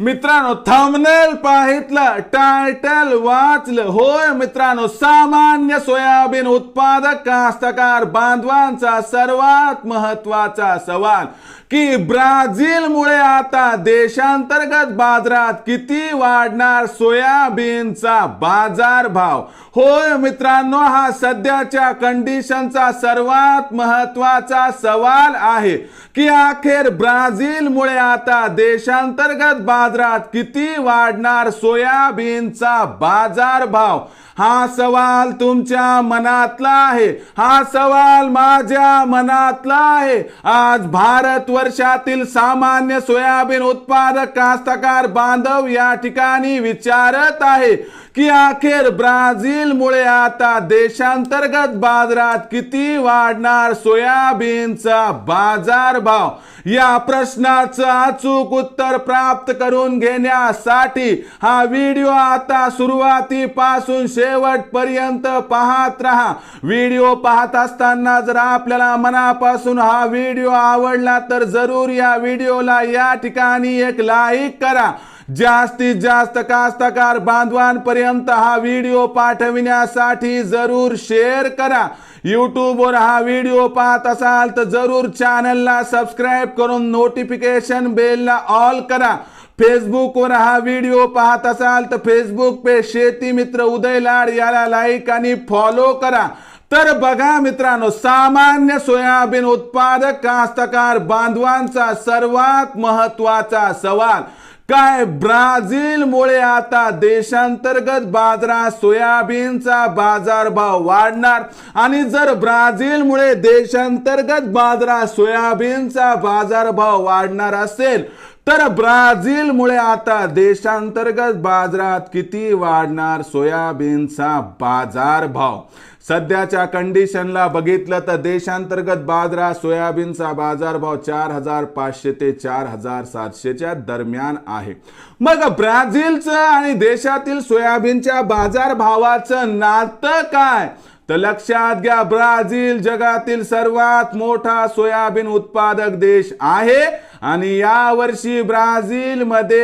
मित्रांनो thumbnail पाहितलं title वाचलं. होय मित्रांनो सामान्य सोयाबीन उत्पादक कास्तकार बांधवांचा सर्वात महत्त्वाचा सवाल की ब्राझीलमुळे आता देशांतर्गत बाजारात किती वाढणार सोयाबीनचा बाजार भाव होय मित्रांनो हा सध्याच्या कंडिशनचा सर्वात महत्त्वाचा सवाल आहे की अखेर ब्राझीलमुळे आता देशांतर्गत बाजारात किती वाढणार सोयाबीनचा बाजार भाव हा सवाल तुमच्या मनातला आहे. हा सवाल माझ्या मनातला आहे. आज भारत वर्षातील सामान्य सोयाबीन उत्पादक कास्तकार बांधव या ठिकाणी विचारत आहे की अखेर ब्राझीलमुळे आता देशांतर्गत बाजारात किती वाढणार सोयाबीनचा बाजार भाव या प्रश्नाचं अचूक उत्तर प्राप्त करून घेण्यासाठी हा व्हिडिओ आता सुरुवातीपासून शेवटपर्यंत पाहत राहा. व्हिडिओ पाहत असताना जर आपल्याला मनापासून हा व्हिडिओ आवडला तर जरूर या व्हिडिओला या ठिकाणी एक लाईक करा. जास्तीत जास्त कास्तकार बांधवांपर्यंत हा व्हिडिओ पाठविण्यासाठी जरूर शेअर करा. यूट्यूबवर हा व्हिडिओ पाहत असाल तर जरूर चॅनलला सबस्क्राईब करून नोटिफिकेशन बेलला ऑल करा. फेसबुकवर हा व्हिडिओ पाहत असाल तर फेसबुक पे शेती मित्र उदय लाड याला लाईक आणि फॉलो करा. तर बघा मित्रांनो सामान्य सोयाबीन उत्पादक कास्तकार बांधवांचा सर्वात महत्त्वाचा सवाल काय ब्राझीलमुळे आता देशांतर्गत बाजारात सोयाबीनचा बाजारभाव वाढणार? आणि जर ब्राझीलमुळे देशांतर्गत बाजारात सोयाबीनचा बाजारभाव वाढणार असेल तर ब्राझीलमुळे आता देशांतर्गत बाजारात किती वाढणार सोयाबीनचा बाजारभाव सध्याच्या कंडिशनला बघितलं तर देशांतर्गत बाजारात सोयाबीनचा बाजारभाव चार हजार पाचशे ते चार हजार सातशेच्या दरम्यान आहे. मग ब्राझीलचं आणि देशातील सोयाबीनच्या बाजारभावाचं नातं काय? तर लक्षात घ्या ब्राझील जगातील सर्वात मोठा सोयाबीन उत्पादक देश आहे आणि या वर्षी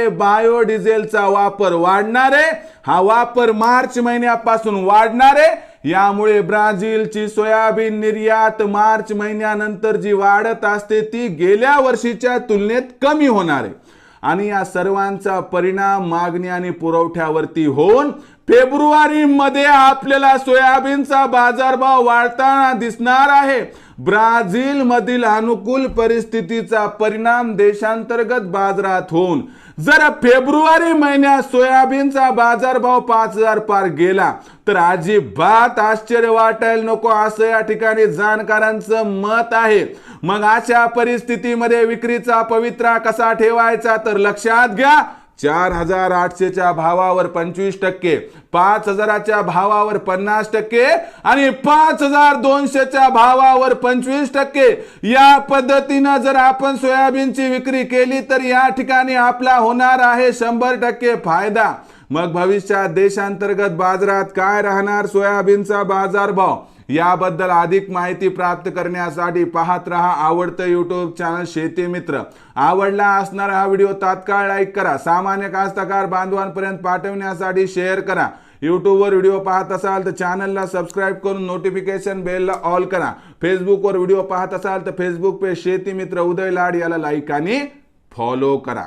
बायोडिझेलचा वापर वाढणार आहे हा वापर मार्च महिन्यापासून वाढणार आहे यामुळे ब्राझीलची सोयाबीन निर्यात मार्च महिन्यानंतर जी वाढत असते ती गेल्या वर्षीच्या तुलनेत कमी होणार आहे. आणि या सर्वांचा परिणाम मागणी आणि पुरवठ्यावरती होऊन फेब्रुवारीमध्ये आपल्याला सोयाबीनचा बाजारभाव वाढताना दिसणार आहे. ब्राझील मधील अनुकूल परिस्थितीचा परिणाम देशांतर्गत बाजारात होऊन जर फेब्रुवारी महिन्यात सोयाबीनचा बाजारभाव पाच हजार पार गेला तर अजिबात आश्चर्य वाटायला नको असं या ठिकाणी जाणकारांचं मत आहे. मग अशा परिस्थितीमध्ये विक्रीचा पवित्रा कसा ठेवायचा तर लक्षात घ्या. चार हजार आठशेच्या भावावर पंचवीस टक्के पाच हजाराच्या भावावर पन्नास टक्के आणि पाच हजार दोनशेच्या भावावर पंचवीस टक्के. या पद्धतीनं जर आपण सोयाबीनची विक्री केली तर या ठिकाणी आपला होणार आहे शंभर टक्के फायदा. मग भविष्यात देशांतर्गत बाजारात काय राहणार? सोयाबीनचा बाजारभाव. याबद्दल अधिक माहिती प्राप्त करण्यासाठी पाहत रहा आवडतं यूट्यूब चॅनल शेती मित्र. आवडला असणारा हा व्हिडिओ तात्काळ लाईक करा. सामान्य कास्तकार बांधवांपर्यंत पाठवण्यासाठी शेअर करा. यूट्यूबवर व्हिडिओ पाहत असाल तर चॅनलला सबस्क्राईब करून नोटिफिकेशन बेलला ऑल करा. फेसबुकवर व्हिडिओ पाहत असाल तर फेसबुक पे शेती मित्र उदय लाड याला लाईक आणि फॉलो करा.